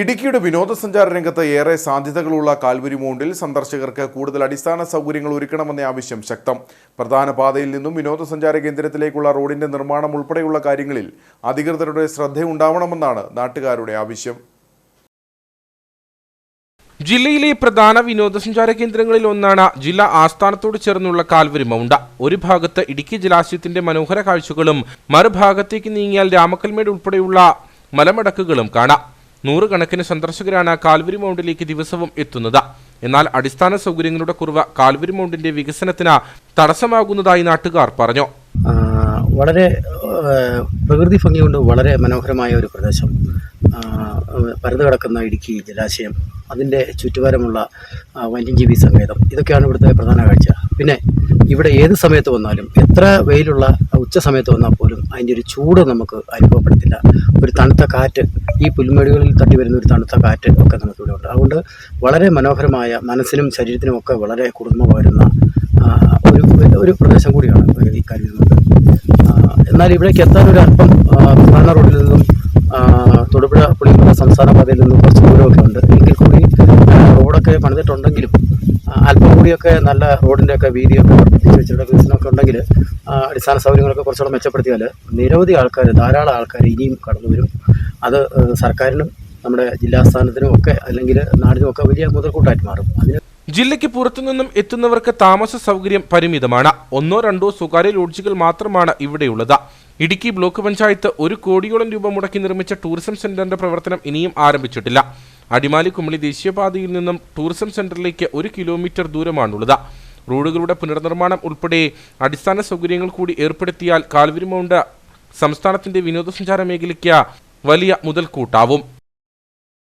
ഇടുക്കിയുടെ വിനോദസഞ്ചാര രംഗത്ത് ഏറെ സാധ്യതകളുള്ള കാൽവരി മൗണ്ടിൽ സന്ദർശകർക്ക് കൂടുതൽ അടിസ്ഥാന സൗകര്യങ്ങൾ ഒരുക്കണമെന്ന ആവശ്യം ശക്തം. പ്രധാന പാതയിൽ നിന്നും വിനോദസഞ്ചാര കേന്ദ്രത്തിലേക്കുള്ള റോഡിന്റെ നിർമ്മാണം ഉൾപ്പെടെയുള്ള കാര്യങ്ങളിൽ അധികൃതരുടെ ശ്രദ്ധയുണ്ടാവണമെന്നാണ് നാട്ടുകാരുടെ ആവശ്യം. ജില്ലയിലെ പ്രധാന വിനോദസഞ്ചാര കേന്ദ്രങ്ങളിൽ ഒന്നാണ് ജില്ലാ ആസ്ഥാനത്തോട് ചേർന്നുള്ള കാൽവരി മൗണ്ട. ഒരു ഭാഗത്ത് ഇടുക്കി ജലാശയത്തിന്റെ മനോഹര കാഴ്ചകളും മറുഭാഗത്തേക്ക് നീങ്ങിയാൽ രാമക്കൽമേട് ഉൾപ്പെടെയുള്ള മലമടക്കുകളും കാണാം. നൂറുകണക്കിന് സന്ദർശകരാണ് കാൽവരി മൗണ്ടിലേക്ക് ദിവസവും എത്തുന്നത്. എന്നാൽ അടിസ്ഥാന സൗകര്യങ്ങളുടെ കുറവ് കാൽവരി മൗണ്ടിന്റെ വികസനത്തിന് തടസ്സമാകുന്നതായി നാട്ടുകാർ പറഞ്ഞു. വളരെ പ്രകൃതി ഭംഗി കൊണ്ട് വളരെ മനോഹരമായ ഒരു പ്രദേശം. പരന്നു ഇടുക്കി ജലാശയം. അതിന്റെ ചുറ്റുപാരമുള്ള ആ, വന്യജീവി സങ്കേതം ഇതൊക്കെയാണ് ഇവിടുത്തെ പ്രധാന കാഴ്ച. പിന്നെ ഇവിടെ ഏത് സമയത്ത് വന്നാലും എത്ര വെയിലുള്ള ഉച്ച സമയത്ത് വന്നാൽ പോലും അതിന്റെ ഒരു ചൂട് നമുക്ക് അനുഭവപ്പെടത്തില്ല. ഒരു തണുത്ത കാറ്റ് ഈ പുൽമേടുകളിൽ തട്ടി വരുന്ന ഒരു തണുത്ത കാറ്റ് ഒക്കെ നമുക്ക് ഇവിടെ ഉണ്ട് അതുകൊണ്ട് വളരെ മനോഹരമായ മനസ്സിനും ശരീരത്തിനും ഒക്കെ വളരെ കുളിർമ വരുന്ന ഒരു ഒരു പ്രദേശം കൂടിയാണ് ഈ കരുതുന്നത് എന്നാൽ ഇവിടേക്ക് എത്താൻ ഒരു അല്പം പ്രധാന റോഡിൽ നിന്നും തൊടുപുഴ പുളിമല സംസ്ഥാന പാതയിൽ നിന്നും കുറച്ച് ദൂരമൊക്കെ ഉണ്ട്. എങ്കിൽ പണിതിട്ടുണ്ടെങ്കിലും അല്പം കൂടിയൊക്കെ നല്ല റോഡിന്റെയൊക്കെ വീതിയൊക്കെ വർദ്ധിപ്പിച്ച് വെച്ചിട്ട് വികസനമൊക്കെ ഉണ്ടെങ്കിൽ അടിസ്ഥാന സൗകര്യങ്ങളൊക്കെ കുറച്ചുകൂടെ മെച്ചപ്പെടുത്തിയാൽ നിരവധി ആൾക്കാർ ധാരാളം ആൾക്കാർ ഇനിയും കടന്നു വരും. അത് സർക്കാരിനും നമ്മുടെ ജില്ലാസ്ഥാനത്തിനും ഒക്കെ അല്ലെങ്കിൽ നാടിനും ഒക്കെ വലിയ മുതൽക്കൂട്ടായിട്ട് മാറും. അതിന് ജില്ലയ്ക്ക് പുറത്തുനിന്നും എത്തുന്നവർക്ക് താമസ സൗകര്യം പരിമിതമാണ്. ഒന്നോ രണ്ടോ സ്വകാര്യ ലോഡ്ജുകൾ മാത്രമാണ് ഇവിടെയുള്ളത്. ഇടുക്കി ബ്ലോക്ക് പഞ്ചായത്ത് ഒരു കോടിയോളം രൂപ മുടക്കി നിർമ്മിച്ച ടൂറിസം സെന്ററിന്റെ പ്രവർത്തനം ഇനിയും ആരംഭിച്ചിട്ടില്ല. അടിമാലി കുമളി ദേശീയപാതയിൽ നിന്നും ടൂറിസം സെന്ററിലേക്ക് ഒരു കിലോമീറ്റർ ദൂരമാണുള്ളത്. റോഡുകളുടെ പുനർനിർമ്മാണം ഉൾപ്പെടെ അടിസ്ഥാന സൗകര്യങ്ങൾ കൂടി ഏർപ്പെടുത്തിയാൽ കാൽവരി മൗണ്ട് സംസ്ഥാനത്തിന്റെ വിനോദസഞ്ചാര മേഖലയ്ക്ക് വലിയ മുതൽക്കൂട്ടാവും.